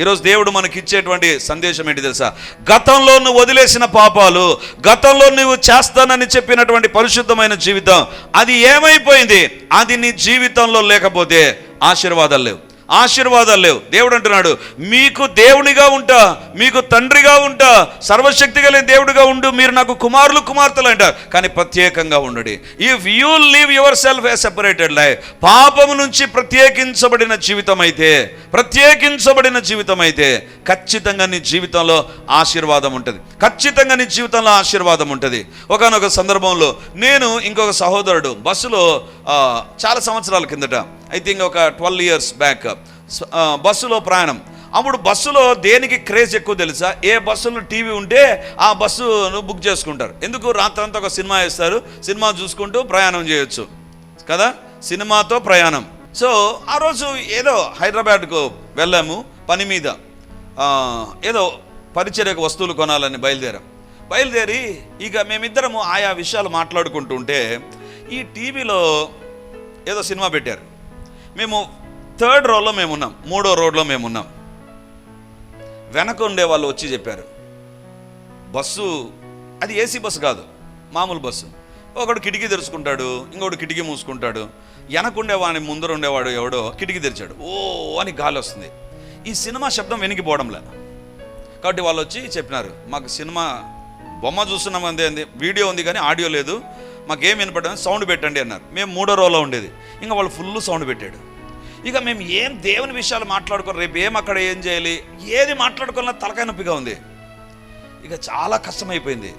ఈరోజు దేవుడు మనకి ఇచ్చేటువంటి సందేశం ఏంటి తెలుసా? గతంలో నువ్వు వదిలేసిన పాపాలు గతంలో నువ్వు చేస్తానని చెప్పినటువంటి పరిశుద్ధమైన జీవితం అది ఏమైపోయింది? అది నీ జీవితంలో లేకపోతే ఆశీర్వాదాలు లేవు. ఆశీర్వాదాలు లేవు. దేవుడు అంటున్నాడు మీకు దేవునిగా ఉంటా మీకు తండ్రిగా ఉంటా సర్వశక్తి కలిగిన దేవుడిగా ఉండు మీరు నాకు కుమారులు కుమార్తెలు అంటారు. కానీ ప్రత్యేకంగా ఉండడి. If you live yourself a separated life పాపము నుంచి ప్రత్యేకించబడిన జీవితం అయితే ప్రత్యేకించబడిన జీవితం అయితే ఖచ్చితంగా నీ జీవితంలో ఆశీర్వాదం ఉంటుంది. ఖచ్చితంగా నీ జీవితంలో ఆశీర్వాదం ఉంటుంది. ఒకనొక సందర్భంలో నేను ఇంకొక సహోదరుడు బస్సులో చాలా సంవత్సరాల కిందట ఐ థింక్ ఒక ట్వెల్వ్ ఇయర్స్ బ్యాక్ బస్సులో ప్రయాణం. అప్పుడు బస్సులో దేనికి క్రేజ్ ఎక్కువ తెలుసా? ఏ బస్సులో టీవీ ఉంటే ఆ బస్సును బుక్ చేసుకుంటారు. ఎందుకు? రాత్రంతా ఒక సినిమా వేస్తారు. సినిమా చూసుకుంటూ ప్రయాణం చేయొచ్చు. కదా? సినిమాతో ప్రయాణం. సో ఆ రోజు ఏదో హైదరాబాద్కు వెళ్ళాము పని మీద. ఏదో పరిచర్యకు వస్తువులు కొనాలని బయలుదేరాం. బయలుదేరి ఇక మేమిద్దరము ఆయా విషయాలు మాట్లాడుకుంటుంటే ఈ టీవీలో ఏదో సినిమా పెట్టారు. మేము థర్డ్ రోలో మేము ఉన్నాం మూడో రోడ్లో మేము ఉన్నాం. వెనక ఉండే వాళ్ళు వచ్చి చెప్పారు బస్సు అది ఏసీ బస్సు కాదు మామూలు బస్సు. ఒకడు కిటికీ తెరుచుకుంటాడు ఇంకొకడు కిటికీ మూసుకుంటాడు వెనకుండేవాడిని ముందర ఉండేవాడు ఎవడో కిటికీ తెరిచాడు. ఓ అని గాలి వస్తుంది. ఈ సినిమా శబ్దం వెనికిపోవడంలే కాబట్టి వాళ్ళు వచ్చి చెప్పినారు మాకు సినిమా బొమ్మ చూస్తున్నాం అంతే వీడియో ఉంది కానీ ఆడియో లేదు మాకేం ఏం సౌండ్ పెట్టండి అన్నారు. మేము మూడో రోలో ఉండేది. ఇంకా వాళ్ళు ఫుల్ సౌండ్ పెట్టాడు. ఇక మేము ఏం దేవుని విషయాలు మాట్లాడుకో రేపు ఏం అక్కడ ఏం చేయాలి ఏది మాట్లాడుకున్నా తలకాయ నొప్పిగా ఉంది. ఇక చాలా కష్టమైపోయింది.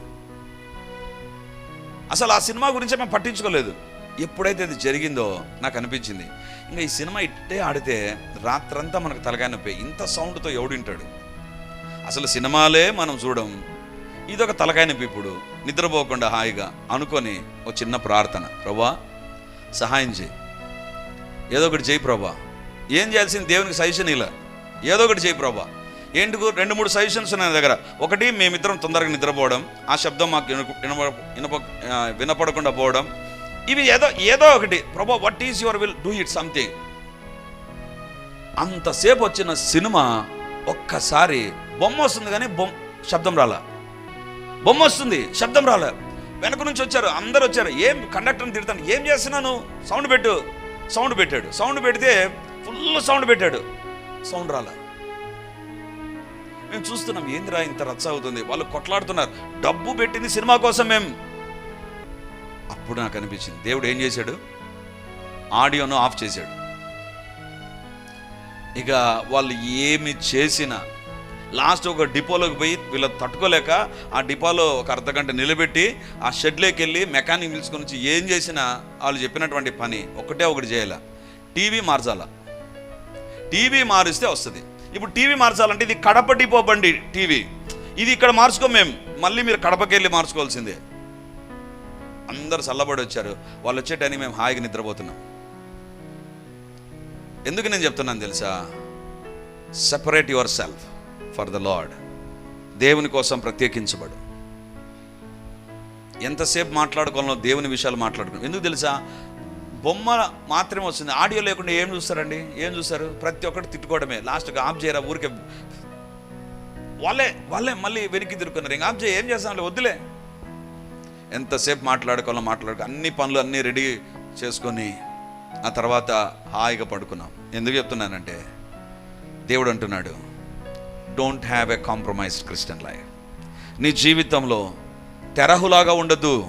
అసలు ఆ సినిమా గురించి మేము పట్టించుకోలేదు. ఎప్పుడైతే అది జరిగిందో నాకు అనిపించింది. ఇంకా ఈ సినిమా ఇట్టే ఆడితే రాత్రంతా మనకు తలకాయ నొప్పి ఇంత సౌండ్తో ఎవడింటాడు అసలు సినిమాలే మనం చూడం ఇదొక తలకాయ ఇప్పుడు. నిద్రపోకుండా హాయిగా అనుకొని ఒక చిన్న ప్రార్థన. ప్రభా సహాయం చేయి. ఏదో ఒకటి చేయి ప్రభా. ఏం చేయాల్సింది దేవునికి సజెషన్ ఇలా? ఏదో ఒకటి చేయి ప్రభా. ఏంటికు రెండు మూడు సజెషన్స్ ఉన్నాయి దగ్గర. ఒకటి మేమిద్దరం తొందరగా నిద్రపోవడం. ఆ శబ్దం మాకు వినప వినప వినపడకుండా పోవడం. ఇవి ఏదో ఏదో ఒకటి. Prabha what is your will do it something అంతసేపు వచ్చిన సినిమా ఒక్కసారి బొమ్మ వస్తుంది కానీ బొమ్మ శబ్దం రాలా. బొమ్మ వస్తుంది. శబ్దం రాలే. వెనక నుంచి వచ్చారు. అందరు వచ్చారు. ఏం కండక్టర్ని తిడతాను. ఏం చేస్తున్నాను? సౌండ్ పెట్టు. సౌండ్ పెట్టాడు. సౌండ్ పెడితే ఫుల్ సౌండ్ పెట్టాడు. సౌండ్ రాలే. మేము చూస్తున్నాం ఏందిరా ఇంత రచ్చ అవుతుంది? వాళ్ళు కొట్లాడుతున్నారు. డబ్బు పెట్టింది సినిమా కోసం మేము అప్పుడు నాకు అనిపించింది. దేవుడు ఏం చేశాడు? ఆడియోను ఆఫ్ చేశాడు. ఇక వాళ్ళు ఏమి చేసినా లాస్ట్ ఒక డిపోలోకి పోయి వీళ్ళు తట్టుకోలేక ఆ డిపోలో ఒక అర్ధగంట నిలబెట్టి ఆ షెడ్లోకి వెళ్ళి మెకానిక్ పిలుచుకొని వచ్చి ఏం చేసినా వాళ్ళు చెప్పినటువంటి పని ఒకటే ఒకటి చేయాల. టీవీ మార్చాల. టీవీ మారిస్తే వస్తుంది. ఇప్పుడు టీవీ మార్చాలంటే ఇది కడప డిపో బండి టీవీ. ఇది ఇక్కడ మార్చుకోం మేము. మళ్ళీ మీరు కడపకి వెళ్ళి మార్చుకోవాల్సిందే. అందరు చల్లబడి వచ్చారు. వాళ్ళు వచ్చేటని మేము హాయిగా నిద్రపోతున్నాం. ఎందుకు నేను చెప్తున్నాను తెలుసా? Separate yourself for the lord దేవుని కోసం ప్రత్యేకించబడు. ఎంతసేపు మాట్లాడుకోవాలో దేవుని విషయాలు మాట్లాడుకున్నాం. ఎందుకు తెలుసా? బొమ్మ మాత్రమే వస్తుంది. ఆడియో లేకుండా ఏం చూస్తారండి? ఏం చూస్తారు? ప్రతి ఒక్కటి తిట్టుకోవడమే. లాస్ట్కి ఆఫ్ చేయరా? ఊరికే వాళ్ళే వాళ్ళే మళ్ళీ వెనక్కి తిరుగుతున్నారు. ఇంకా ఆఫ్ చేయ ఏం చేస్తాంలే వద్దులే. ఎంతసేపు మాట్లాడుకోవాలో మాట్లాడుకో అన్ని పనులు అన్నీ రెడీ చేసుకొని ఆ తర్వాత హాయిగా పడుకున్నాం. ఎందుకు చెప్తున్నానంటే దేవుడు అంటున్నాడు don't have a compromised Christian life నీ జీవితంలో తెరహులాగా ఉండదు.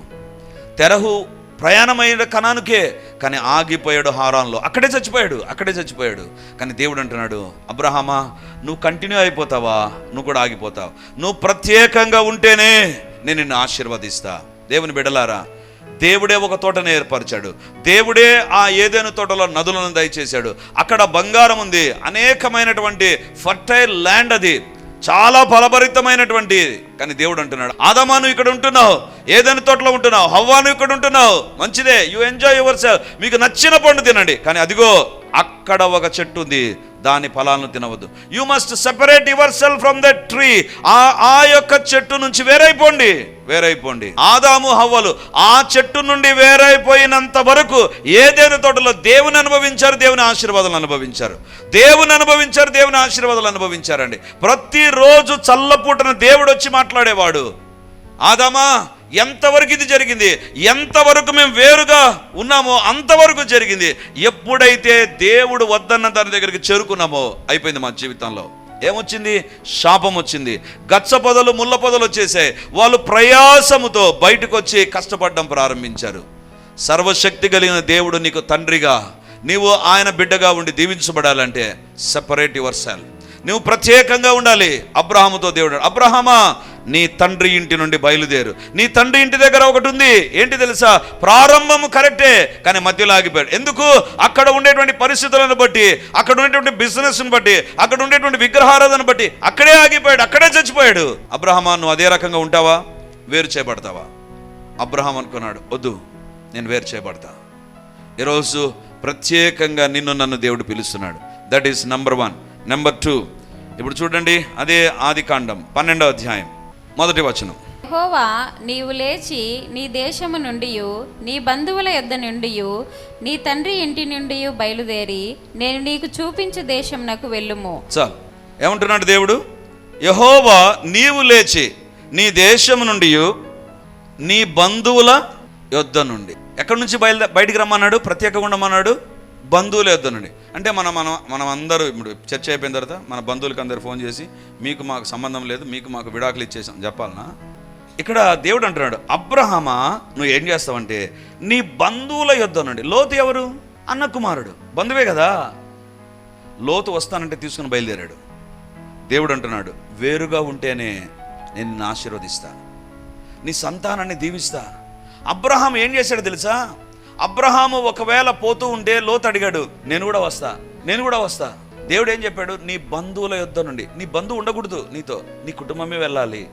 తెరహు ప్రయాణమైన కణానికే కానీ ఆగిపోయాడు హారాన్లో. అక్కడే చచ్చిపోయాడు అక్కడే చచ్చిపోయాడు. కానీ దేవుడు అంటున్నాడు అబ్రహామా నువ్వు కంటిన్యూ అయిపోతావా? నువ్వు కూడా ఆగిపోతావు. నువ్వు ప్రత్యేకంగా ఉంటేనే నేను నిన్ను ఆశీర్వదిస్తా. దేవుని బిడలారా దేవుడే ఒక తోటను ఏర్పరిచాడు. దేవుడే ఆ ఏదైనా తోటలో నదులను దయచేశాడు. అక్కడ బంగారం ఉంది. అనేకమైనటువంటి ఫర్టైల్ ల్యాండ్ అది. చాలా ఫలభరితమైనటువంటి. కానీ దేవుడు అంటున్నాడు ఆదమాను ఇక్కడ ఉంటున్నావు. ఏదైనా తోటలో ఉంటున్నావు. హవ్వాను ఇక్కడ ఉంటున్నావు. మంచిదే. యు ఎంజాయ్ యువర్ సెల్ మీకు నచ్చిన పండు తినండి. కానీ అదిగో అక్కడ ఒక చెట్టు ఉంది. దాని ఫలాలను తినవద్దు. You must separate your self from the tree ఆ ఆ యొక్క చెట్టు నుంచి వేరైపోండి. వేరైపోండి. ఆదాము హవ్వలు ఆ చెట్టు నుండి వేరైపోయినంత వరకు ఏదైనా తోటలో దేవుని అనుభవించారు దేవుని ఆశీర్వాదాలు అనుభవించారు. దేవుని అనుభవించారు దేవుని ఆశీర్వాదాలు అనుభవించారండి. ప్రతిరోజు చల్లపూటన దేవుడు వచ్చి మాట్లాడేవాడు. ఆదామా ఎంతవరకు ఇది జరిగింది? ఎంతవరకు మేము వేరుగా ఉన్నామో అంతవరకు జరిగింది. ఎప్పుడైతే దేవుడు వద్దన్న దాని దగ్గరికి చేరుకున్నామో అయిపోయింది మా జీవితంలో. ఏమొచ్చింది? శాపం వచ్చింది. గచ్చ పొదలు ముళ్ళ పొదలు వచ్చేసాయి. వాళ్ళు ప్రయాసముతో బయటకు వచ్చి కష్టపడడం ప్రారంభించారు. సర్వశక్తి కలిగిన దేవుడు నీకు తండ్రిగా నీవు ఆయన బిడ్డగా ఉండి దీవించబడాలంటే సెపరేట్ యువర్ సెల్ నువ్వు ప్రత్యేకంగా ఉండాలి. అబ్రహాముతో దేవుడు అబ్రహమా నీ తండ్రి ఇంటి నుండి బయలుదేరు. నీ తండ్రి ఇంటి దగ్గర ఒకటి ఉంది ఏంటి తెలుసా? ప్రారంభము కరెక్టే కానీ మధ్యలో ఆగిపోయాడు. ఎందుకు? అక్కడ ఉండేటువంటి పరిస్థితులను బట్టి అక్కడ ఉండేటువంటి బిజినెస్ని బట్టి అక్కడ ఉండేటువంటి విగ్రహారాధన బట్టి అక్కడే ఆగిపోయాడు అక్కడే చచ్చిపోయాడు. అబ్రహమా నువ్వు అదే రకంగా ఉంటావా? వేరు చేయబడతావా? అబ్రహాం అనుకున్నాడు వద్దు నేను వేరు చేయబడతా. ఈరోజు ప్రత్యేకంగా నిన్ను నన్ను దేవుడు పిలుస్తున్నాడు. That is number one number two ఇప్పుడు చూడండి అదే ఆది కాండం పన్నెండవ అధ్యాయం. మొదటి వచనం. యెహోవా నీవు లేచి నీ దేశము నుండి నీ బంధువుల యొద్ద నుండి నీ తండ్రి ఇంటి నుండి బయలుదేరి నేను నీకు చూపించు దేశంనకు వెళ్ళుము. చాలు. ఏమంటున్నాడు దేవుడు? యహోవా నీవు లేచి నీ దేశము నుండి నీ బంధువుల యొద్ద నుండి. ఎక్కడి నుంచి బయలుదే బయటికి రమ్మన్నాడు? ప్రత్యేకంగా ఉండమన్నాడు బంధువులు వద్దనండి. అంటే మనం మనం మనం అందరూ ఇప్పుడు చర్చ అయిపోయిన తర్వాత మన బంధువులకి అందరు ఫోన్ చేసి మీకు మాకు సంబంధం లేదు మీకు మాకు విడాకులు ఇచ్చేసాం చెప్పాలనా? ఇక్కడ దేవుడు అంటున్నాడు అబ్రహమా నువ్వు ఏం చేస్తావంటే నీ బంధువుల యుద్ధనండి లోతు ఎవరు? అన్న కుమారుడు. బంధువే కదా. లోతు వస్తానంటే తీసుకుని బయలుదేరాడు. దేవుడు అంటున్నాడు వేరుగా ఉంటేనే నేను నిన్ను ఆశీర్వదిస్తా నీ సంతానాన్ని దీవిస్తా. అబ్రహాం ఏం చేశాడు తెలుసా? అబ్రహాము ఒకవేళ పోతూ ఉంటే లోతు అడిగాడు నేను కూడా వస్తా నేను కూడా వస్తా. దేవుడు ఏం చెప్పాడు నీ బంధువుల యొద్ద నుండి నీ బంధువు ఉండకూడదు నీతో నీ కుటుంబమే వెళ్ళాలి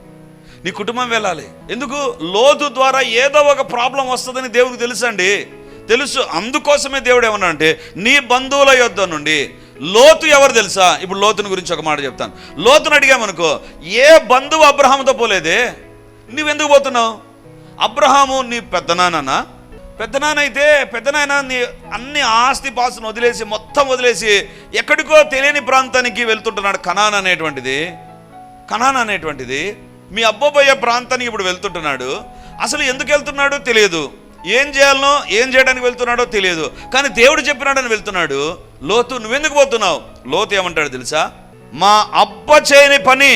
నీ కుటుంబం వెళ్ళాలి. ఎందుకు? లోతు ద్వారా ఏదో ఒక ప్రాబ్లం వస్తుందని దేవుడికి తెలుసండి తెలుసు. అందుకోసమే దేవుడు ఏమన్నా అంటే నీ బంధువుల యొద్ద నుండి లోతు ఎవరు తెలుసా? ఇప్పుడు లోతుని గురించి ఒక మాట చెప్తాను. లోతుని అడిగామనుకో ఏ బంధువు అబ్రహాముతో పోలేదే? నువ్వెందుకు పోతున్నావు? అబ్రహాము నీ పెద్దనాన్న పెద్దనాన్నైతే పెద్దనాయన నీ అన్ని ఆస్తి పాసును వదిలేసి మొత్తం వదిలేసి ఎక్కడికో తెలియని ప్రాంతానికి వెళ్తుంటున్నాడు కనాన్ అనేటువంటిది. కనాన్ అనేటువంటిది. మీ అబ్బోబయ్య ప్రాంతానికి ఇప్పుడు వెళ్తుంటున్నాడు. అసలు ఎందుకు వెళ్తున్నాడో తెలియదు. ఏం చేయాలనో ఏం చేయడానికి వెళ్తున్నాడో తెలియదు. కానీ దేవుడు చెప్పినాడని వెళ్తున్నాడు. లోతు నువ్వెందుకు పోతున్నావు? లోతు ఏమంటాడు తెలుసా? మా అబ్బ చేయని పని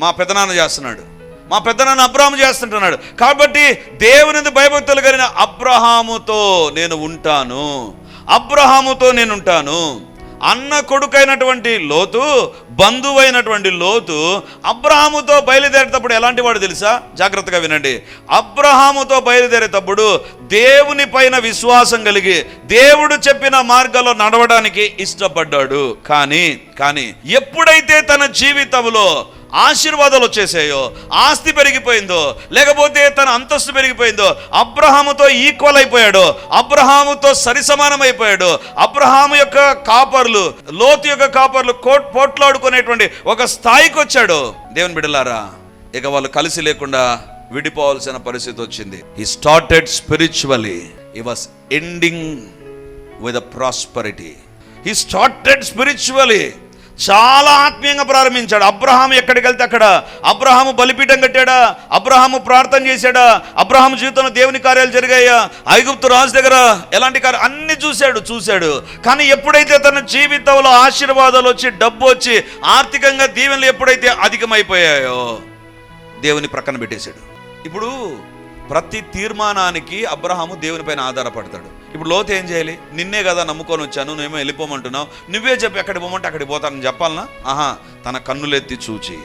మా పెదనాన్న చేస్తున్నాడు. మా పెద్దనాన్న అబ్రహాము చేస్తుంటున్నాడు. కాబట్టి దేవుని భయభక్తులు కలిగిన అబ్రహాముతో నేను ఉంటాను. అబ్రహాముతో నేను ఉంటాను. అన్న కొడుకైనటువంటి లోతు బంధువైనటువంటి లోతు అబ్రహాముతో బయలుదేరేటప్పుడు ఎలాంటి వాడు తెలుసా? జాగ్రత్తగా వినండి. అబ్రహాముతో బయలుదేరేటప్పుడు దేవుని పైన విశ్వాసం కలిగి దేవుడు చెప్పిన మార్గంలో నడవడానికి ఇష్టపడ్డాడు. కానీ కానీ ఎప్పుడైతే తన జీవితంలో ఆశీర్వాదాలు వచ్చేసాయో ఆస్తి పెరిగిపోయిందో లేకపోతే తన అంతస్తు పెరిగిపోయిందో అబ్రహాముతో ఈక్వల్ అయిపోయాడు అబ్రహాముతో సరిసమానం అయిపోయాడు అబ్రహాము యొక్క కాపర్లు లోతు యొక్క కాపర్లు కోట్ పోట్లాడుకునేటువంటి ఒక స్థాయికి వచ్చాడు. దేవుని బిడ్డలారా ఇక వాళ్ళు కలిసి లేకుండా విడిపోవాల్సిన పరిస్థితి వచ్చింది. He started spiritually he was ending with prosperity he started spiritually చాలా ఆత్మీయంగా ప్రారంభించాడు. అబ్రహాం ఎక్కడికి వెళ్తే అక్కడ? అబ్రహాము బలిపీఠం కట్టాడా? అబ్రహాము ప్రార్థన చేశాడా? అబ్రహాం జీవితంలో దేవుని కార్యాలు జరిగాయా? ఐగుప్తు రాజు దగ్గర ఎలాంటి కార్యం అన్ని చూశాడు చూశాడు. కానీ ఎప్పుడైతే తన జీవితంలో ఆశీర్వాదాలు వచ్చి డబ్బు వచ్చి ఆర్థికంగా దీవెనలు ఎప్పుడైతే అధికమైపోయాయో దేవుని ప్రక్కన పెట్టేశాడు. ఇప్పుడు ప్రతి తీర్మానానికి అబ్రహాము దేవునిపైన ఆధారపడతాడు. ఇప్పుడు లోతు ఏం చేయాలి? నిన్నే కదా నమ్ముకొని వచ్చాను నువ్వేమో వెళ్ళిపోమంటున్నావు. నువ్వే చెప్పి ఎక్కడికి పోమంటే అక్కడికి పోతానని చెప్పాలనా? ఆహా తన కన్నులెత్తి చూచి.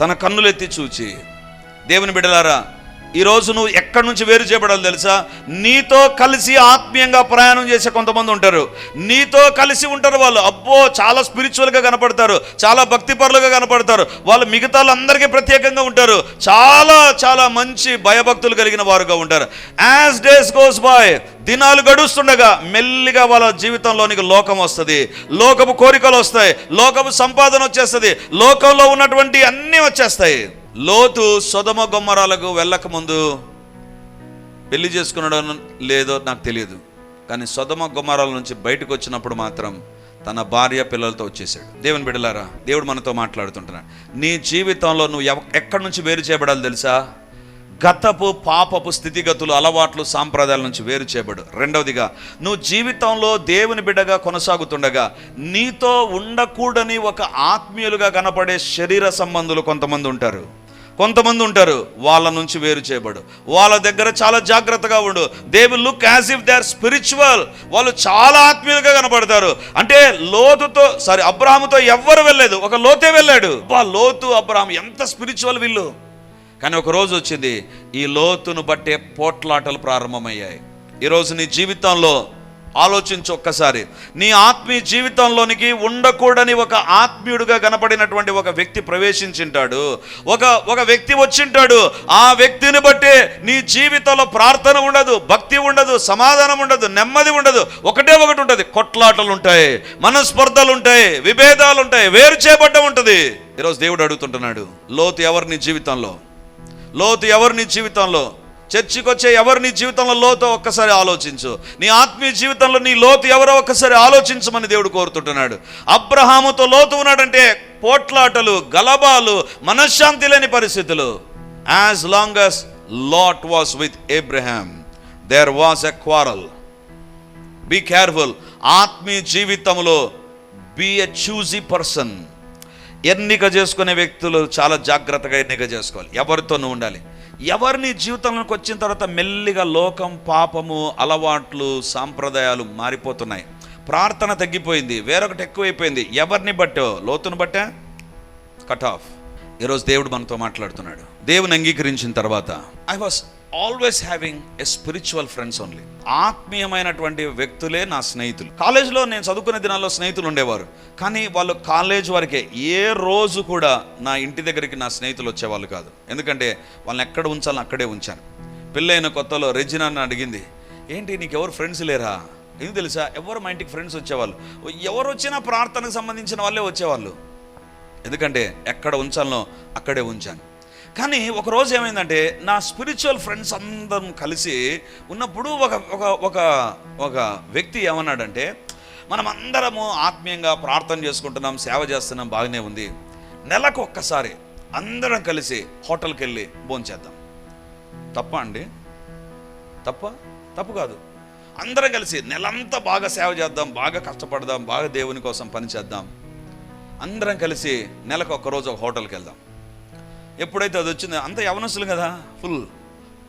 తన కన్నులెత్తి చూచి. దేవుని బిడ్డలారా ఈరోజు నువ్వు ఎక్కడి నుంచి వేరు చేయబడాలి తెలుసా? నీతో కలిసి ఆత్మీయంగా ప్రయాణం చేసే కొంతమంది ఉంటారు. నీతో కలిసి ఉంటారు వాళ్ళు. అబ్బో చాలా స్పిరిచువల్గా కనపడతారు. చాలా భక్తిపరులుగా కనపడతారు. వాళ్ళు మిగతా వాళ్ళందరికీ ప్రత్యేకంగా ఉంటారు. చాలా చాలా మంచి భయభక్తులు కలిగిన వారుగా ఉంటారు. యాజ్ డేస్ గోస్ బాయ్ దినాలు గడుస్తుండగా మెల్లిగా వాళ్ళ జీవితంలోనికి లోకం వస్తుంది. లోకపు కోరికలు వస్తాయి. లోకపు సంపాదన వచ్చేస్తుంది. లోకంలో ఉన్నటువంటి అన్నీ వచ్చేస్తాయి. లోతు సొదమ గుమ్మరాలకు వెళ్ళకముందు పెళ్ళి చేసుకున్నాడో లేదో నాకు తెలియదు. కానీ సొదమ గుమ్మరాల నుంచి బయటకు వచ్చినప్పుడు మాత్రం తన భార్య పిల్లలతో వచ్చేసాడు దేవుని బిడలారా దేవుడు మనతో మాట్లాడుతుంటున్నాడు. నీ జీవితంలో నువ్వు ఎవ- ఎక్కడి నుంచి వేరు చేయబడాలి తెలుసా? గతపు పాపపు స్థితిగతులు అలవాట్లు సాంప్రదాయాల నుంచి వేరు చేయబడు. రెండవదిగా నువ్వు జీవితంలో దేవుని బిడ్డగా కొనసాగుతుండగా నీతో ఉండకూడని ఒక ఆత్మీయులుగా కనపడే శరీర సంబంధులు కొంతమంది ఉంటారు. కొంతమంది ఉంటారు వాళ్ళ నుంచి వేరు చేయబడు. వాళ్ళ దగ్గర చాలా జాగ్రత్తగా ఉండు. They will look as if they are spiritual వాళ్ళు చాలా ఆత్మీయులుగా కనపడతారు అంటే లోతుతో సారీ అబ్రాహాముతో ఎవ్వరు వెళ్ళలేదు. ఒక లోతే వెళ్ళాడు. బా లోతు అబ్రాహం ఎంత స్పిరిచువల్ వీళ్ళు. కానీ ఒక రోజు వచ్చింది ఈ లోతును బట్టే పోట్లాటలు ప్రారంభమయ్యాయి. ఈరోజు నీ జీవితంలో ఆలోచించు ఒక్కసారి. నీ ఆత్మీయ జీవితంలోనికి ఉండకూడని ఒక ఆత్మీయుడుగా కనపడినటువంటి ఒక వ్యక్తి ప్రవేశించింటాడు. ఒక ఒక వ్యక్తి వచ్చింటాడు. ఆ వ్యక్తిని బట్టే నీ జీవితంలో ప్రార్థన ఉండదు భక్తి ఉండదు సమాధానం ఉండదు నెమ్మది ఉండదు. ఒకటే ఒకటి ఉంటుంది. కొట్లాటలు ఉంటాయి మనస్పర్ధలు ఉంటాయి విభేదాలు ఉంటాయి వేరు చేయబడ్డం ఉంటుంది. ఈరోజు దేవుడు అడుగుతుంటున్నాడు లోతు ఎవరిని నీ జీవితంలో? లోతు ఎవరు నీ జీవితంలో? చర్చికి వచ్చే ఎవరు నీ జీవితంలో లోతు ఒక్కసారి ఆలోచించు. నీ ఆత్మీయ జీవితంలో నీ లోతు ఎవరో ఒక్కసారి ఆలోచించమని దేవుడు కోరుతుంటున్నాడు. అబ్రహాముతో లోతు ఉన్నాడంటే పోట్లాటలు గలబాలు మనశ్శాంతి లేని పరిస్థితులు. As long as Lot was with Abraham there was a quarrel be careful ఆత్మీయ జీవితంలో బీ ఎ చూజీ పర్సన్ ఎన్నిక చేసుకునే వ్యక్తులు చాలా జాగ్రత్తగా ఎన్నిక చేసుకోవాలి. ఎవరితో నువ్వు ఉండాలి. ఎవరిని జీవితంలోకి వచ్చిన తర్వాత మెల్లిగా లోకం పాపము అలవాట్లు సాంప్రదాయాలు మారిపోతున్నాయి. ప్రార్థన తగ్గిపోయింది వేరొకటి ఎక్కువైపోయింది. ఎవరిని బట్టో? లోతును బట్టే? కట్ ఆఫ్ ఈరోజు దేవుడు మనతో మాట్లాడుతున్నాడు. దేవుని అంగీకరించిన తర్వాత I was always having a spiritual friends only ఆత్మీయమైనటువంటి వ్యక్తులే నా స్నేహితులు. కాలేజీలో నేను చదువుకునే దినాల్లో స్నేహితులు ఉండేవారు. కానీ వాళ్ళు కాలేజ్ వరకే ఏ రోజు కూడా నా ఇంటి దగ్గరికి నా స్నేహితులు వచ్చేవాళ్ళు కాదు. ఎందుకంటే వాళ్ళని ఎక్కడ ఉంచాలని అక్కడే ఉంచాను. పెళ్ళైన కొత్తలో రెజినాన్ని అడిగింది ఏంటి నీకు ఎవరు ఫ్రెండ్స్ లేరా? ఏం తెలుసా? ఎవరు మా ఇంటికి ఫ్రెండ్స్ వచ్చేవాళ్ళు? ఎవరు వచ్చినా ప్రార్థనకు సంబంధించిన వాళ్ళే వచ్చేవాళ్ళు. ఎందుకంటే ఎక్కడ ఉంచాలనో అక్కడే ఉంచాను. కానీ ఒక రోజు ఏమైందంటే నా స్పిరిచువల్ ఫ్రెండ్స్ అందరం కలిసి ఉన్నప్పుడు ఒక ఒక ఒక ఒక వ్యక్తి ఏమన్నాడంటే మనం అందరము ఆత్మీయంగా ప్రార్థన చేసుకుంటున్నాం సేవ చేస్తున్నాం బాగానే ఉంది. నెలకు ఒక్కసారి అందరం కలిసి హోటల్కి వెళ్ళి భోంచేద్దాం తప్ప అండి? తప్ప? తప్పు కాదు. అందరం కలిసి నెలంతా బాగా సేవ చేద్దాం బాగా కష్టపడదాం బాగా దేవుని కోసం పని చేద్దాం. అందరం కలిసి నెలకు ఒక్కరోజు రోజు ఒక హోటల్కి వెళ్దాం. ఎప్పుడైతే అది వచ్చిందో అంత యవనస్తులు కదా? ఫుల్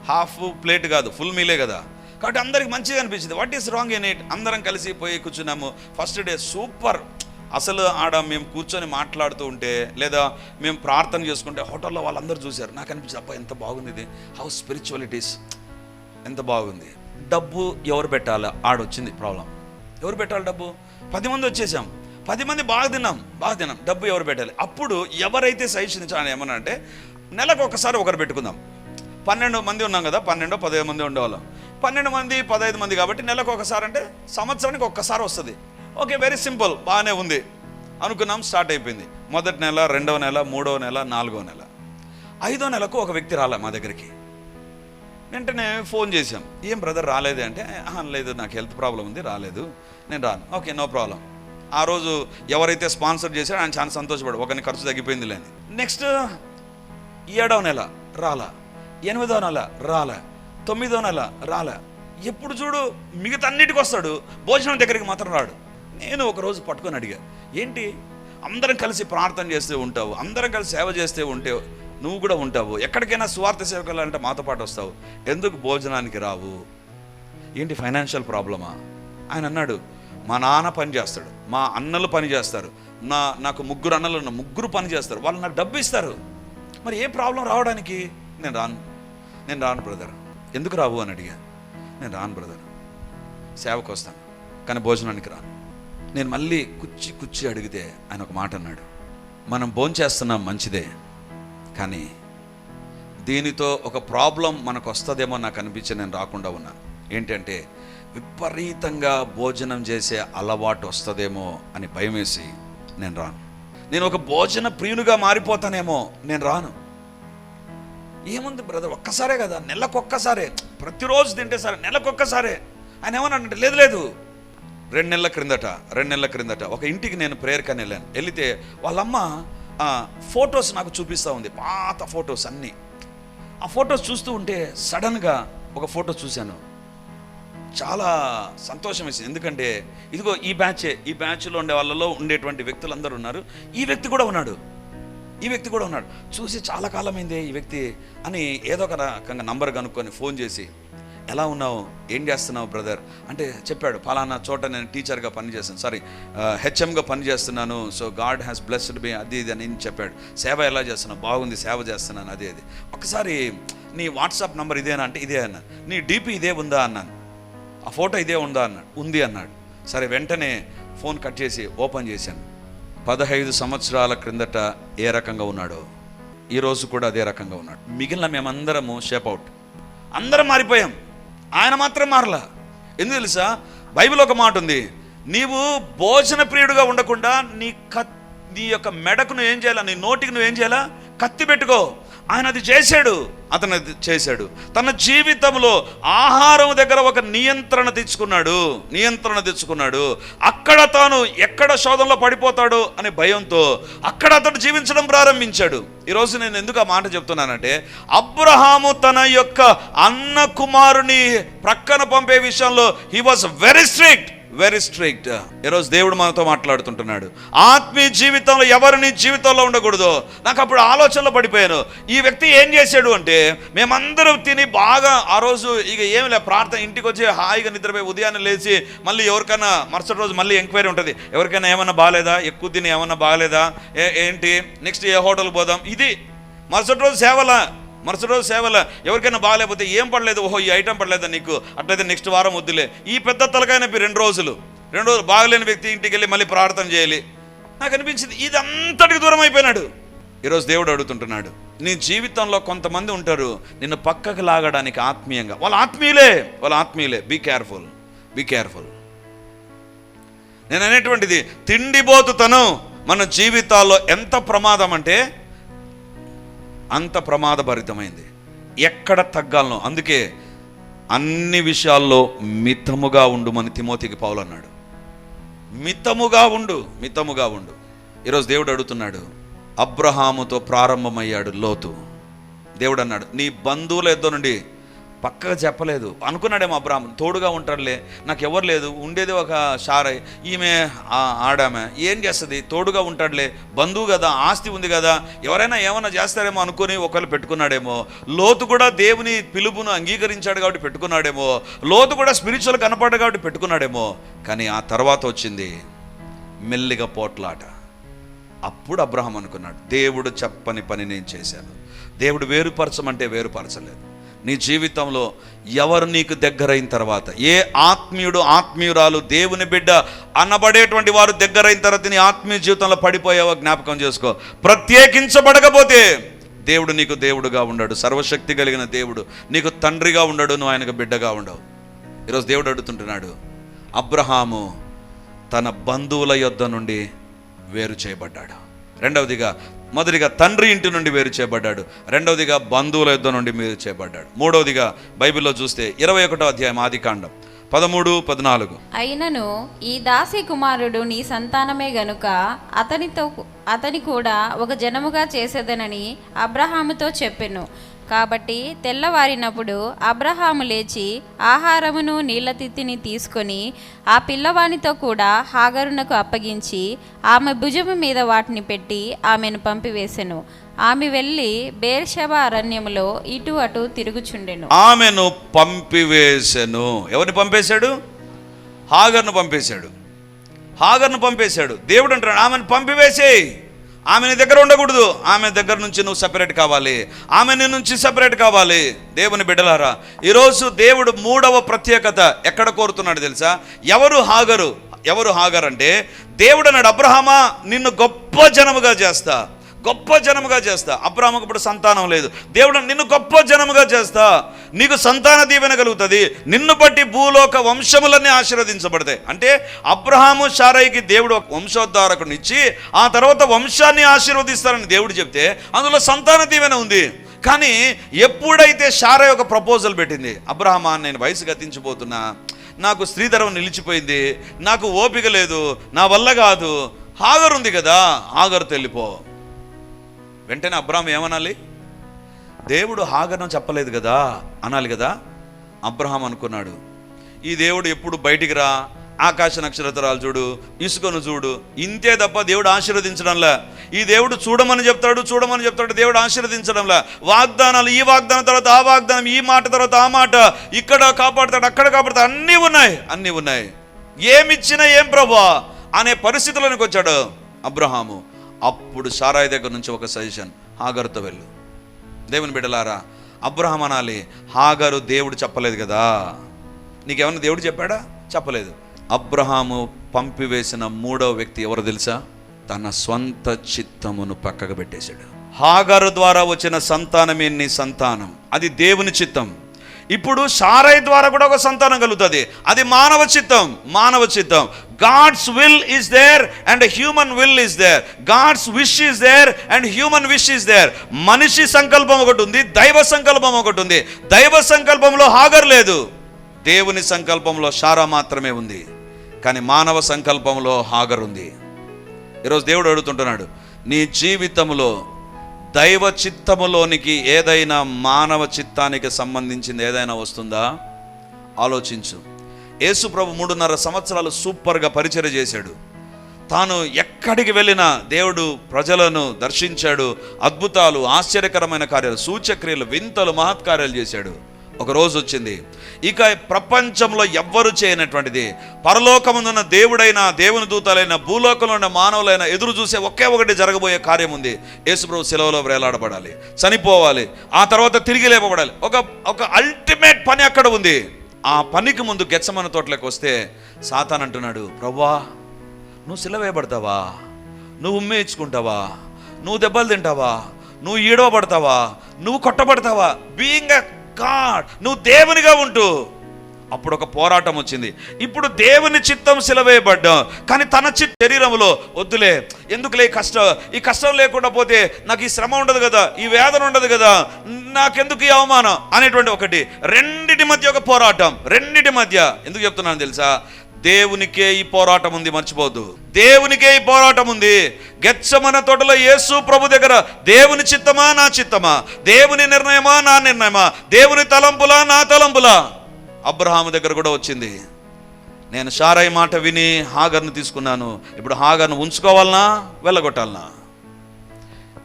హాఫ్ ప్లేట్ కాదు ఫుల్ మీలే కదా? కాబట్టి అందరికి మంచిగా అనిపించింది. What is wrong in it అందరం కలిసి పోయి కూర్చున్నాము. ఫస్ట్ డే సూపర్ అసలు ఆడ మేము కూర్చొని మాట్లాడుతూ ఉంటే లేదా మేము ప్రార్థన చేసుకుంటే హోటల్లో వాళ్ళందరూ చూశారు. నాకు అనిపించింది అబ్బా ఎంత బాగుంది ఇది. హౌ స్పిరిచువాలిటీస్ ఎంత బాగుంది. డబ్బు ఎవరు పెట్టాలి? ఆడొచ్చింది ప్రాబ్లం ఎవరు పెట్టాలి డబ్బు? పది మంది వచ్చేసాం. పది మంది బాగా తిన్నాం బాగా తిన్నాం. డబ్బు ఎవరు పెట్టాలి? అప్పుడు ఎవరైతే సజెషన్ ఏమన్నా అంటే నెలకు ఒకసారి ఒకరు పెట్టుకుందాం. పన్నెండు మంది ఉన్నాం కదా పన్నెండు పదహైదు మంది ఉండేవాళ్ళం. పన్నెండు మంది పదహైదు మంది కాబట్టి నెలకు ఒకసారి అంటే సంవత్సరానికి ఒక్కసారి వస్తుంది. ఓకే వెరీ సింపుల్ బాగానే ఉంది. అనుకున్నాం స్టార్ట్ అయిపోయింది. మొదటి నెల రెండవ నెల మూడవ నెల నాలుగవ నెల. ఐదో నెలకు ఒక వ్యక్తి రాలే మా దగ్గరికి. వెంటనే ఫోన్ చేశాం. ఏం బ్రదర్ రాలేదే? అంటే "ఆహా, లేదు నాకు హెల్త్ ప్రాబ్లం ఉంది రాలేదు. నేను రాను. ఓకే నో ప్రాబ్లం ఆ రోజు ఎవరైతే స్పాన్సర్ చేశారో ఆయన చాలా సంతోషపడు ఒకరిని ఖర్చు తగ్గిపోయింది లేని. నెక్స్ట్ ఏడవ నెల రాలా ఎనిమిదవ నెల రాలే తొమ్మిదవ నెల రాలా. ఎప్పుడు చూడు మిగతా అన్నిటికి వస్తాడు భోజనం దగ్గరికి మాత్రం రాడు. నేను ఒకరోజు పట్టుకొని అడిగా ఏంటి? అందరం కలిసి ప్రార్థన చేస్తూ ఉంటావు అందరం కలిసి సేవ చేస్తూ ఉంటే నువ్వు కూడా ఉంటావు. ఎక్కడికైనా స్వార్థ సేవకులు అంటే మాతో పాటు వస్తావు. ఎందుకు భోజనానికి రావు? ఏంటి ఫైనాన్షియల్ ప్రాబ్లమా ఆయన అన్నాడు మా నాన్న పని చేస్తాడు మా అన్నలు పని చేస్తారు నా నాకు ముగ్గురు అన్నలు ఉన్న ముగ్గురు పని చేస్తారు వాళ్ళు నాకు డబ్బు ఇస్తారు. మరి ఏ ప్రాబ్లం రావడానికి? నేను రాను నేను రాను బ్రదర్. ఎందుకు రావు అని అడిగా. నేను రాను బ్రదర్ సేవకు వస్తాను కానీ భోజనానికి రాను. నేను మళ్ళీ కుచ్చి కుచ్చి అడిగితే ఆయన ఒక మాట అన్నాడు మనం భోంచేస్తున్నాం మంచిదే కానీ దీనితో ఒక ప్రాబ్లం మనకు వస్తుందేమో నాకు అనిపించి నేను రాకుండా ఉన్నాను. ఏంటంటే విపరీతంగా భోజనం చేసే అలవాటు వస్తుందేమో అని భయం వేసి నేను రాను. నేను ఒక భోజన ప్రియునిగా మారిపోతానేమో నేను రాను. ఏముంది బ్రదర్? ఒక్కసారే కదా. నెలకొక్కసారే. ప్రతిరోజు తింటే సరే. నెలకొక్కసారే. ఆయన ఏమన్నాడంటే లేదు లేదు. రెండు నెలల క్రిందట రెండు నెలల క్రిందట ఒక ఇంటికి నేను ప్రేయర్కని వెళ్ళాను. వెళితే వాళ్ళమ్మ ఫొటోస్ నాకు చూపిస్తూ ఉంది. పాత ఫొటోస్ అన్నీ. ఆ ఫొటోస్ చూస్తూ ఉంటే సడన్గా ఒక ఫోటో చూశాను. చాలా సంతోషం వేసింది. ఎందుకంటే ఇదిగో ఈ బ్యాచే ఈ బ్యాచ్లో ఉండే వాళ్ళలో ఉండేటువంటి వ్యక్తులు అందరూ ఉన్నారు. ఈ వ్యక్తి కూడా ఉన్నాడు. ఈ వ్యక్తి కూడా ఉన్నాడు. చూసి చాలా కాలమైందే ఈ వ్యక్తి అని ఏదో ఒక రకంగా నంబర్ కనుక్కొని ఫోన్ చేసి ఎలా ఉన్నావు? ఏం చేస్తున్నావు బ్రదర్ అంటే చెప్పాడు. ఫలానా చోట నేను టీచర్గా పనిచేస్తాను సారీ హెచ్ఎంగా పనిచేస్తున్నాను. So God has blessed me అది ఇది అని చెప్పాడు. సేవ ఎలా చేస్తున్నావు? బాగుంది. సేవ చేస్తున్నాను. అది అది. ఒకసారి నీ వాట్సాప్ నంబర్ ఇదేనా? అంటే ఇదే అన్నాను నీ డీపీ ఇదే ఉందా? అన్నాను. ఆ ఫోటో ఇదే ఉందా అన్నాడు. ఉంది అన్నాడు. సరే వెంటనే ఫోన్ కట్ చేసి ఓపెన్ చేశాను. పదహైదు సంవత్సరాల క్రిందట ఏ రకంగా ఉన్నాడో. ఈరోజు కూడా అదే రకంగా ఉన్నాడు. మిగిలిన మేమందరము షేప్ అవుట్ అందరం మారిపోయాం. ఆయన మాత్రం మారలా. ఎందుకు తెలుసా? బైబిల్ ఒక మాట ఉంది. నీవు భోజన ప్రియుడుగా ఉండకుండా నీ కత్ నీ యొక్క మెడకు నువ్వు ఏం చేయాలా? నీ నోటికి నువ్వు ఏం చేయాలా? కత్తి పెట్టుకో. ఆయన అది చేశాడు అతను అది చేశాడు. తన జీవితంలో ఆహారం దగ్గర ఒక నియంత్రణ తెచ్చుకున్నాడు నియంత్రణ తెచ్చుకున్నాడు. అక్కడ తాను ఎక్కడ శోధనలో పడిపోతాడో అనే భయంతో అక్కడ అతడు జీవించడం ప్రారంభించాడు. ఈరోజు నేను ఎందుకు ఆ మాట చెప్తున్నానంటే అబ్రహాము తన యొక్క అన్న కుమారుని ప్రక్కన పంపే విషయంలో he was very strict very strict ఈరోజు దేవుడు మనతో మాట్లాడుతుంటున్నాడు. ఆత్మీయ జీవితంలో ఎవరు నీ జీవితంలో ఉండకూడదు. నాకు అప్పుడు ఆలోచనలో పడిపోయాను. ఈ వ్యక్తి ఏం చేశాడు అంటే మేమందరూ తిని బాగా ఆ రోజు ఇక ఏమి లే ప్రార్థన ఇంటికి వచ్చి హాయిగా నిద్రపోయి ఉదయాన్నే లేచి మళ్ళీ ఎవరికైనా మరుసటి రోజు మళ్ళీ ఎంక్వైరీ ఉంటుంది. ఎవరికైనా ఏమన్నా బాగాలేదా? ఎక్కువ తిని ఏమన్నా బాగాలేదా? ఏంటి? నెక్స్ట్ ఏ హోటల్ పోదాం? ఇది మరుసటి రోజు సేవలా మరుసటి రోజు సేవల ఎవరికైనా బాగాలేకపోతే ఏం పడలేదు? ఓహో ఈ ఐటమ్ పడలేదా నీకు? అట్లయితే నెక్స్ట్ వారం వద్దులే. ఈ పెద్ద తలకాయ నొప్పి రెండు రోజులు. రెండు రోజులు బాగలేని వ్యక్తి ఇంటికి వెళ్ళి మళ్ళీ ప్రార్థన చేయాలి. నాకు అనిపించింది ఇది అంతటికి దూరం అయిపోయినాడు. ఈరోజు దేవుడు అడుగుతుంటున్నాడు నీ జీవితంలో కొంతమంది ఉంటారు నిన్ను పక్కకు లాగడానికి ఆత్మీయంగా. వాళ్ళ ఆత్మీయులే వాళ్ళ ఆత్మీయులే. బీ కేర్ఫుల్ బీ కేర్ఫుల్ నేను అనేటువంటిది తిండిబోతుతను మన జీవితాల్లో ఎంత ప్రమాదం అంటే అంత ప్రమాదభరితమైంది. ఎక్కడ తగ్గాలనో అందుకే అన్ని విషయాల్లో మితముగా ఉండుమని తిమోతికి పౌలు అన్నాడు మితముగా ఉండు మితముగా ఉండు. ఈరోజు దేవుడు అడుగుతున్నాడు అబ్రహాముతో ప్రారంభమయ్యాడు లోతు. దేవుడు అన్నాడు నీ బంధువుల ఎద్దు నుండి పక్కగా చెప్పలేదు. అనుకున్నాడేమో అబ్రాహ్మణ్ తోడుగా ఉంటాడులే. నాకు ఎవరు లేదు. ఉండేది ఒక షారై. ఈమె ఆడామె. ఏం చేస్తుంది? తోడుగా ఉంటాడులే. బంధువు కదా ఆస్తి ఉంది కదా. ఎవరైనా ఏమైనా చేస్తారేమో అనుకుని ఒకళ్ళు పెట్టుకున్నాడేమో. లోతు కూడా దేవుని పిలుపును అంగీకరించాడు కాబట్టి పెట్టుకున్నాడేమో. లోతు కూడా స్పిరిచువల్ కనపడ్డాడు కాబట్టి పెట్టుకున్నాడేమో. కానీ ఆ తర్వాత వచ్చింది మెల్లిగా పోట్లాట. అప్పుడు అబ్రహం అనుకున్నాడు దేవుడు చెప్పని పని నేను చేశాను. దేవుడు వేరుపరచమంటే వేరుపరచలేదు. నీ జీవితంలో ఎవరు నీకు దగ్గరైన తర్వాత? ఏ ఆత్మీయుడు ఆత్మీయురాలు దేవుని బిడ్డ అనబడేటువంటి వారు దగ్గరైన తర్వాత నీ ఆత్మీయ జీవితంలో పడిపోయావో జ్ఞాపకం చేసుకో. ప్రత్యేకించబడకపోతే దేవుడు నీకు దేవుడుగా ఉండడు. సర్వశక్తి కలిగిన దేవుడు నీకు తండ్రిగా ఉండడు నువ్వు ఆయనకు బిడ్డగా ఉండవు. ఈరోజు దేవుడు అడుగుతుంటున్నాడు అబ్రహాము తన బంధువుల యొద్ద నుండి వేరు చేయబడ్డాడు. రెండవదిగా మొదటిగా తండ్రి ఇంటి నుండి వేరు చేయబడ్డాడు. రెండవదిగా బంధువుల యుద్ధం నుండి వేరు చేయబడ్డాడు. మూడవదిగా బైబిల్లో చూస్తే ఇరవై ఒకటో అధ్యాయం ఆది కాండం. పదమూడు పద్నాలుగు. అయినను ఈ దాసి కుమారుడు నీ సంతానమే గనుక అతనితో అతని కూడా ఒక జనముగా చేసేదనని అబ్రహాముతో చెప్పెను. కాబట్టి తెల్లవారినప్పుడు అబ్రహాము లేచి ఆహారమును నీళ్ళ తిత్తిని తీసుకొని ఆ పిల్లవానితో కూడా హాగరునకు అప్పగించి ఆమె భుజము మీద వాటిని పెట్టి ఆమెను పంపివేసెను. ఆమె వెళ్ళి బేర్షబ అరణ్యములో ఇటు అటు తిరుగుచుండెను. ఆమెను పంపివేశను ఎవరిని పంపేశాడు? హాగర్ను పంపేశాడు. హాగర్ను పంపేశాడు. దేవుడు అంటాడు ఆమెను పంపివేసేయి. ఆమె నీ దగ్గర ఉండకూడదు. ఆమె దగ్గర నుంచి నువ్వు సెపరేట్ కావాలి. ఆమె నీ నుంచి సెపరేట్ కావాలి. దేవుని బిడ్డలారా ఈరోజు దేవుడు మూడవ ప్రత్యేకత ఎక్కడ కోరుతున్నాడు తెలుసా? ఎవరు హాగరు? ఎవరు హాగరంటే దేవుడు అన్నాడు అబ్రహమా నిన్ను గొప్ప జనముగా చేస్తా. గొప్ప జనముగా చేస్తా. అబ్రాహ్మకు ఇప్పుడు సంతానం లేదు. దేవుడు నిన్ను గొప్ప జనముగా చేస్తా. నీకు సంతాన దీవెన కలుగుతుంది. నిన్ను బట్టి భూలోక వంశములన్నీ ఆశీర్వదించబడతాయి. అంటే అబ్రహాము షారాయికి దేవుడు ఒక వంశోద్ధారకుని ఇచ్చి ఆ తర్వాత వంశాన్ని ఆశీర్వదిస్తారని దేవుడు చెప్తే అందులో సంతాన దీవెన ఉంది. కానీ ఎప్పుడైతే షారై ఒక ప్రపోజల్ పెట్టింది అబ్రహమా నేను వయసు గతించిపోతున్నా నాకు స్త్రీధరం నిలిచిపోయింది నాకు ఓపిక లేదు నా వల్ల కాదు హాగర్ ఉంది కదా హాగర్ తెల్లిపో వెంటనే అబ్రాహం ఏమనాలి? దేవుడు హాగర్ను చెప్పలేదు కదా? అనాలి కదా? అబ్రహాం అనుకున్నాడు. ఈ దేవుడు ఎప్పుడు బయటికి రా? ఆకాశ నక్షత్రాలు చూడు ఇసుకను చూడు. ఇంతే తప్ప దేవుడు ఆశీర్వదించడంలా. ఈ దేవుడు చూడమని చెప్తాడు చూడమని చెప్తాడు దేవుడు ఆశీర్వదించడంలా. వాగ్దానాలు ఈ వాగ్దానం తర్వాత ఆ వాగ్దానం ఈ మాట తర్వాత ఆ మాట. ఇక్కడ కాపాడుతాడు అక్కడ కాపాడుతాడు అన్నీ ఉన్నాయి అన్నీ ఉన్నాయి. ఏమిచ్చినా ఏం ప్రభా? అనే పరిస్థితులకు వచ్చాడు అబ్రహాము. అప్పుడు సారాయి దగ్గర నుంచి ఒక సజెషన్ హాగరుతో వెళ్ళు. దేవుని బిడ్డలారా అబ్రహం అనాలి హాగరు దేవుడు చెప్పలేదు కదా. నీకేమన్నా దేవుడు చెప్పాడా? చెప్పలేదు. అబ్రహాము పంపివేసిన మూడవ వ్యక్తి ఎవరు తెలుసా? తన స్వంత చిత్తమును పక్కకు పెట్టేశాడు. హాగరు ద్వారా వచ్చిన సంతానమే నీ సంతానం. అది దేవుని చిత్తం. ఇప్పుడు సారై ద్వారా కూడా ఒక సంతానం కలుగుతుంది. అది మానవ చిత్తం మానవ చిత్తం. God's will is there and human will is there God's wish is there and human wish is there మనిషి సంకల్పం ఒకటి ఉంది దైవ సంకల్పం ఒకటి ఉంది. దైవ సంకల్పంలో హాగర్ లేదు. దేవుని సంకల్పంలో షారా మాత్రమే ఉంది. కానీ మానవ సంకల్పంలో హాగర్ ఉంది. ఈరోజు దేవుడు అడుగుతుంటున్నాడు నీ జీవితంలో దైవ చిత్తములోనికి ఏదైనా మానవ చిత్తానికి సంబంధించింది ఏదైనా వస్తుందా? ఆలోచించు. యేసు ప్రభు మూడున్నర సంవత్సరాలు సూపర్గా పరిచయం చేశాడు. తాను ఎక్కడికి వెళ్ళినా దేవుడు ప్రజలను దర్శించాడు అద్భుతాలు ఆశ్చర్యకరమైన కార్యాలు సూచక్రియలు వింతలు మహత్కార్యాలు చేశాడు. ఒక రోజు వచ్చింది. ఇక ప్రపంచంలో ఎవ్వరు చేయనటువంటిది. పరలోకముందున్న దేవుడైన దేవుని దూతలైన భూలోకంలో ఉన్న మానవులైన ఎదురు చూసే ఒకే ఒకటి జరగబోయే కార్యం ఉంది. యేసుప్రభు సెలవులో వేలాడబడాలి. చనిపోవాలి. ఆ తర్వాత తిరిగి లేపబడాలి. ఒక ఒక అల్టిమేట్ పని అక్కడ ఉంది. ఆ పనికి ముందు గెచ్చమన్న తోటలోకి వస్తే సాతాన్ అంటున్నాడు ప్రవ్వా నువ్వు సిలవేయబడతావా నువ్వు ఉమ్మేయించుకుంటావా నువ్వు దెబ్బలు తింటావా? నువ్వు ఈడవబడతావా? నువ్వు కొట్టబడతావా? బీయింగ్ గాడ్ నువ్వు దేవునిగా ఉంటూ. అప్పుడు ఒక పోరాటం వచ్చింది. ఇప్పుడు దేవుని చిత్తం సిలవేయబడ్డాం. కానీ తన చిత్ శరీరంలో వద్దులే ఎందుకులే కష్టం? ఈ కష్టం లేకుండా పోతే నాకు ఈ శ్రమ ఉండదు కదా ఈ వేదన ఉండదు కదా నాకెందుకు ఈ అవమానం? అనేటువంటి ఒకటి. రెండిటి మధ్య ఒక పోరాటం. రెండిటి మధ్య. ఎందుకు చెప్తున్నాను తెలుసా? దేవునికే ఈ పోరాటం ఉంది మర్చిపోద్దు దేవునికే ఈ పోరాటం ఉంది. గెచ్చమన తోటలో యేసు ప్రభు దగ్గర దేవుని చిత్తమా నా చిత్తమా? దేవుని నిర్ణయమా నా నిర్ణయమా? దేవుని తలంపులా నా తలంపులా? అబ్రహాము దగ్గర కూడా వచ్చింది. నేను షారాయి మాట విని హాగర్ను తీసుకున్నాను. ఇప్పుడు హాగర్ను ఉంచుకోవాలనా వెళ్ళగొట్టాలనా?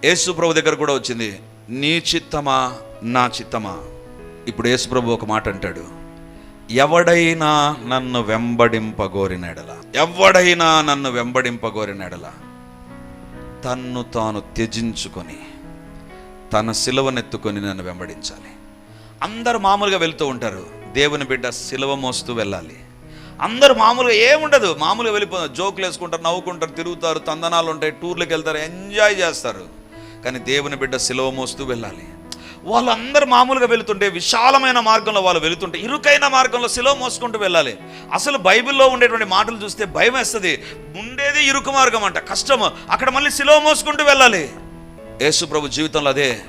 యేసు ప్రభు దగ్గర కూడా వచ్చింది. నీ చిత్తమా నా చిత్తమా? ఇప్పుడు యేసు ప్రభు ఒక మాట అంటాడు. ఎవడైనా నన్ను వెంబడింపగోరినెడల. ఎవడైనా నన్ను వెంబడింపగోరినెడల. తన్ను తాను త్యజించుకొని తన సిలువనెత్తుకొని నన్ను వెంబడించాలి. అందరు మామూలుగా వెళ్తూ ఉంటారు. దేవుని బిడ్డ సిలువ మోస్తూ వెళ్ళాలి. అందరూ మామూలుగా ఏముండదు. మామూలుగా వెళ్ళిపోతారు. జోకులు వేసుకుంటారు నవ్వుకుంటారు తిరుగుతారు తందనాలు ఉంటాయి టూర్లకు వెళ్తారు ఎంజాయ్ చేస్తారు. కానీ దేవుని బిడ్డ సిలువ మోస్తూ వెళ్ళాలి. వాళ్ళందరూ మామూలుగా వెళుతుంటే విశాలమైన మార్గంలో వాళ్ళు వెళుతుంటే ఇరుకైన మార్గంలో సిలువ మోసుకుంటూ వెళ్ళాలి. అసలు బైబిల్లో ఉండేటువంటి మాటలు చూస్తే భయం వేస్తుంది. ఉండేది ఇరుకు మార్గం అంట కష్టము. అక్కడ మళ్ళీ సిలువ మోసుకుంటూ వెళ్ళాలి. యేసు ప్రభు జీవితంలో అదే.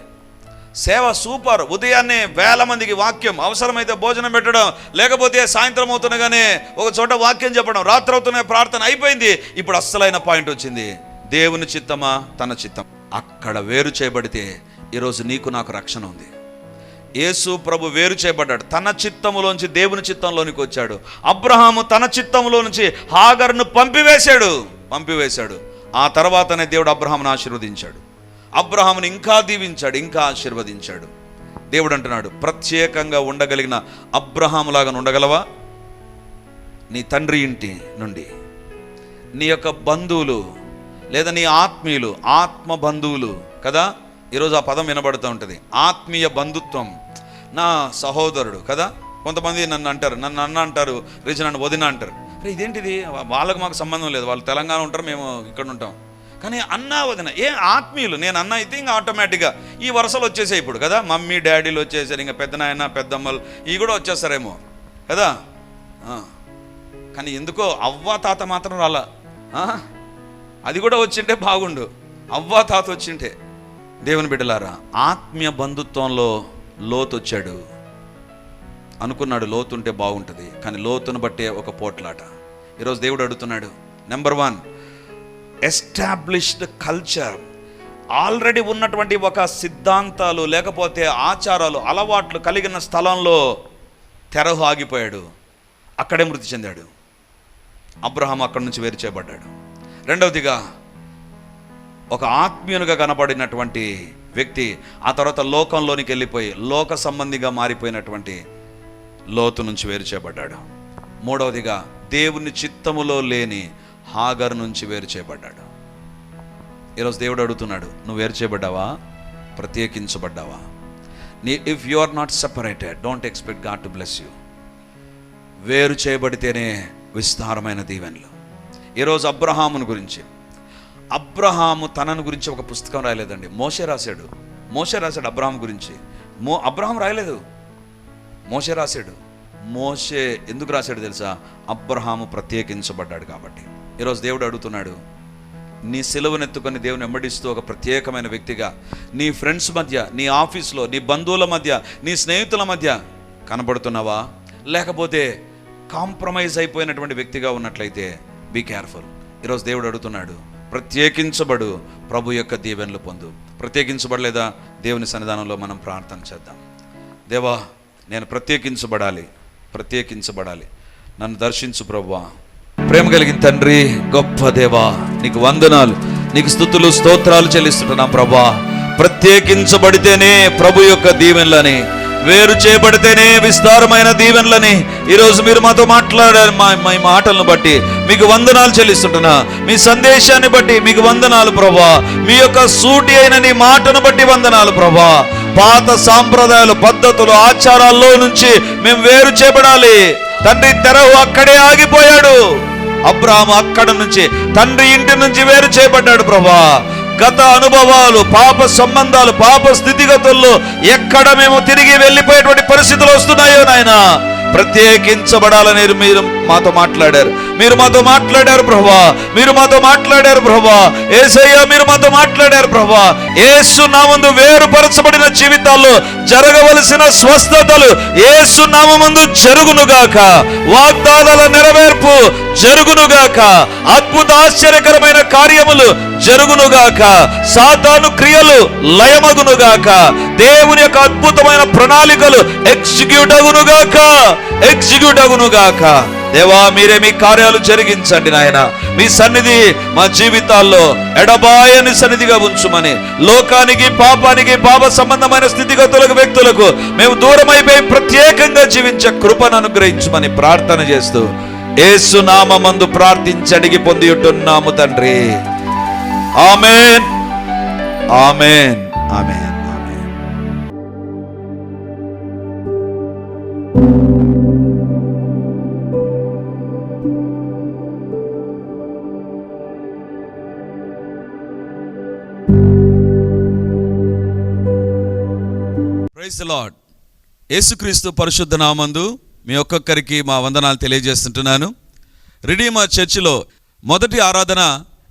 సేవ సూపర్. ఉదయాన్నే వేల మందికి వాక్యం. అవసరమైతే భోజనం పెట్టడం లేకపోతే సాయంత్రం అవుతుండగానే ఒక చోట వాక్యం చెప్పడం రాత్రి అవుతున్న ప్రార్థన అయిపోయింది. ఇప్పుడు అస్సలైన పాయింట్ వచ్చింది. దేవుని చిత్తమా? తన చిత్తం. అక్కడ వేరు చేయబడితే ఈరోజు నీకు నాకు రక్షణ ఉంది. యేసు ప్రభు వేరు చేయబడ్డాడు. తన చిత్తములోంచి దేవుని చిత్తంలోనికి వచ్చాడు. అబ్రహాము తన చిత్తంలో నుంచి హాగర్ను పంపివేశాడు. పంపివేశాడు. ఆ తర్వాతనే దేవుడు అబ్రహామును ఆశీర్వదించాడు. అబ్రహామును ఇంకా దీవించాడు ఇంకా ఆశీర్వదించాడు. దేవుడు అంటున్నాడు ప్రత్యేకంగా ఉండగలిగిన అబ్రహాములాగా ఉండగలవా? నీ తండ్రి ఇంటి నుండి. నీ యొక్క బంధువులు లేదా నీ ఆత్మీయులు ఆత్మ బంధువులు కదా? ఈరోజు ఆ పదం వినబడుతూ ఉంటుంది. ఆత్మీయ బంధుత్వం. నా సహోదరుడు కదా? కొంతమంది నన్ను అంటారు నన్ను అన్న అంటారు రీజు నన్ను వదిన అంటారు. అరే ఇదేంటిది? వాళ్ళకు మాకు సంబంధం లేదు. వాళ్ళు తెలంగాణ ఉంటారు మేము ఇక్కడ ఉంటాం. కానీ అన్న వదిన ఏ ఆత్మీయులు? నేను అన్న అయితే ఇంకా ఆటోమేటిక్గా ఈ వరుసలు వచ్చేసాయి ఇప్పుడు కదా? మమ్మీ డాడీలు వచ్చేసారు ఇంకా పెద్ద నాయన పెద్దమ్మలు ఇవి కూడా వచ్చేస్తారేమో కదా? కానీ ఎందుకో అవ్వ తాత మాత్రం రాలా. అది కూడా వచ్చింటే బాగుండు. అవ్వ తాత వచ్చింటే. దేవుని బిడ్డలారా ఆత్మీయ బంధుత్వంలో లోతు వచ్చాడు అనుకున్నాడు లోతు ఉంటే బాగుంటుంది కానీ లోతును బట్టే ఒక పోట్లాట. ఈరోజు దేవుడు అడుగుతున్నాడు number one established culture. Already ఉన్నటువంటి ఒక సిద్ధాంతాలు లేకపోతే ఆచారాలు అలవాట్లు కలిగిన స్థలంలో తెరహు ఆగిపోయాడు. అక్కడే మృతి చెందాడు. అబ్రహాం అక్కడి నుంచి వేరు చేయబడ్డాడు. రెండవదిగా ఒక ఆత్మీయునిగా కనబడినటువంటి వ్యక్తి ఆ తర్వాత లోకంలోనికి వెళ్ళిపోయి లోక సంబంధిగా మారిపోయినటువంటి లోతు నుంచి వేరు చేయబడ్డాడు. మూడవదిగా దేవుని చిత్తములో లేని హాగర్ నుంచి వేరు చేయబడ్డాడు. ఈరోజు దేవుడు అడుగుతున్నాడు నువ్వు వేరు చేయబడ్డావా? ప్రత్యేకించబడ్డావా? నీ if you are not separated don't expect God to bless you వేరు చేయబడితేనే విస్తారమైన దీవెనలు. ఈరోజు అబ్రహామును గురించి అబ్రహాము తనను గురించి ఒక పుస్తకం రాయలేదండి. మోషే రాశాడు. మోసే రాశాడు అబ్రహాం గురించి. మో అబ్రహాం రాయలేదు. మోసే రాశాడు. మోషే ఎందుకు రాశాడు తెలుసా? అబ్రహాము ప్రత్యేకించబడ్డాడు కాబట్టి. ఈరోజు దేవుడు అడుగుతున్నాడు నీ సెలవునెత్తుకొని దేవుని వెంబడిస్తూ ఒక ప్రత్యేకమైన వ్యక్తిగా నీ ఫ్రెండ్స్ మధ్య నీ ఆఫీస్లో నీ బంధువుల మధ్య నీ స్నేహితుల మధ్య కనబడుతున్నావా? లేకపోతే కాంప్రమైజ్ అయిపోయినటువంటి వ్యక్తిగా ఉన్నట్లయితే బీ కేర్ఫుల్ ఈరోజు దేవుడు అడుగుతున్నాడు ప్రత్యేకించబడు ప్రభు యొక్క దీవెనలు పొందు. ప్రత్యేకించబడలేదా? దేవుని సన్నిధానంలో మనం ప్రార్థన చేద్దాం. దేవా నేను ప్రత్యేకించబడాలి. ప్రత్యేకించబడాలి. నన్ను దర్శించు ప్రభువా ప్రేమ కలిగిన తండ్రి గొప్ప దేవా నీకు వందనాలు. నీకు స్థుతులు స్తోత్రాలు చెల్లిస్తుంటున్నాం ప్రభా ప్రత్యేకించబడితేనే ప్రభు యొక్క దీవెనలని వేరు చేయబడితేనే విస్తారమైన దీవెనలని ఈరోజు మీరు మాతో మాట్లాడారు. మా మాటలను బట్టి మీకు వందనాలు చెల్లిస్తుంటున్నా. మీ సందేశాన్ని బట్టి మీకు వందనాలు ప్రభా. మీ యొక్క సూటి అయిన నీ మాటను బట్టి వందనాలు ప్రభా. పాత సాంప్రదాయాలు పద్ధతులు ఆచారాల్లో నుంచి మేము వేరు చేయబడాలి తండ్రి తెరవు అక్కడే ఆగిపోయాడు. అబ్రాహం అక్కడ నుంచి తండ్రి ఇంటి నుంచి వేరు చేయబడ్డాడు ప్రభా. గత అనుభవాలు పాప సంబంధాలు పాప స్థితిగతుల్లో ఎక్కడ మేము తిరిగి వెళ్ళిపోయేటువంటి పరిస్థితులు వస్తున్నాయో నాయన? ప్రత్యేకించబడాలని మీరు మాతో మాట్లాడారు. మీరు మాతో మాట్లాడారు ప్రభా మీరు మాతో మాట్లాడారు ప్రభా ఏసయ్య మీరు మాతో మాట్లాడారు ప్రభా ఏసు నామందు వేరుపరచబడిన జీవితాల్లో జరగవలసిన స్వస్థతలు ఏసు నామందు జరుగునుగాక. వాగ్దానాల నెరవేర్పు జరుగునుగాక. అద్భుత ఆశ్చర్యకరమైన కార్యములు జరుగునుగాక. సాతాను క్రియలు లయమగునుగాక. దేవుని యొక్క అద్భుతమైన ప్రణాళికలు ఎగ్జిక్యూట్ అగునుగాక. ఎగ్జిక్యూట్ అగునుగాక. దేవా మీరే మీ కార్యాలు జరిగించండి నాయన. మీ సన్నిధి మా జీవితాల్లో ఎడబాయని సన్నిధిగా ఉంచుమని లోకానికి పాపానికి పాప సంబంధమైన స్థితిగతులకు వ్యక్తులకు మేము దూరమైపోయి ప్రత్యేకంగా జీవించే కృపను అనుగ్రహించమని ప్రార్థన చేస్తూ ఏసునామందు ప్రార్థించి అడిగి తండ్రి. Amen amen amen praise Lord యేసుక్రీస్తు పరిశుద్ధ నామందు మీ ఒక్కొక్కరికి మా వందనాలు తెలియజేస్తుంటున్నాను. రిడీమర్ చర్చిలో మొదటి ఆరాధన